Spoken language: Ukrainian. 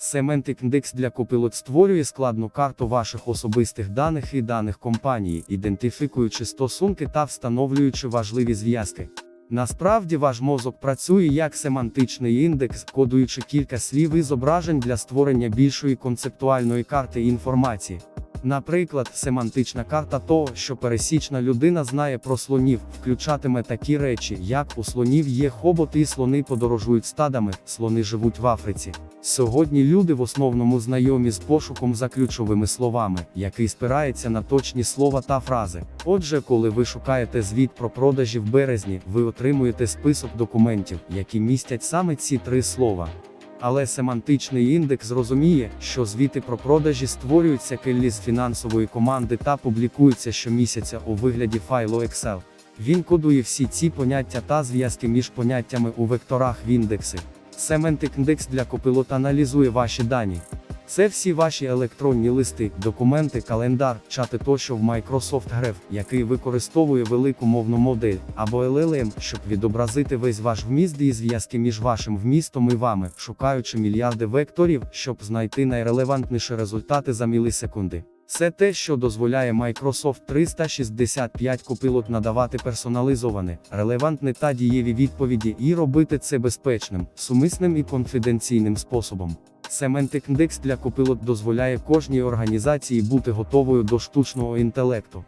Semantic Index для Copilot створює складну карту ваших особистих даних і даних компанії, ідентифікуючи стосунки та встановлюючи важливі зв'язки. Насправді ваш мозок працює як семантичний індекс, кодуючи кілька слів і зображень для створення більшої концептуальної карти інформації. Наприклад, семантична карта того, що пересічна людина знає про слонів, включатиме такі речі, як у слонів є хобот і слони подорожують стадами, слони живуть в Африці. Сьогодні люди в основному знайомі з пошуком за ключовими словами, який спирається на точні слова та фрази. Отже, коли ви шукаєте звіт про продажі в березні, ви отримуєте список документів, які містять саме ці три слова. Але семантичний індекс зрозуміє, що звіти про продажі створюються келлі фінансової команди та публікуються щомісяця у вигляді файлу Excel. Він кодує всі ці поняття та зв'язки між поняттями у векторах в індекси. Semantic Index для Copilot аналізує ваші дані. Це всі ваші електронні листи, документи, календар, чати тощо в Microsoft Graph, який використовує велику мовну модель, або LLM, щоб відобразити весь ваш вміст і зв'язки між вашим вмістом і вами, шукаючи мільярди векторів, щоб знайти найрелевантніші результати за мілісекунди. Це те, що дозволяє Microsoft 365 Copilot надавати персоналізоване, релевантне та дієві відповіді і робити це безпечним, сумисним і конфіденційним способом. Semantic Index для Copilot дозволяє кожній організації бути готовою до штучного інтелекту.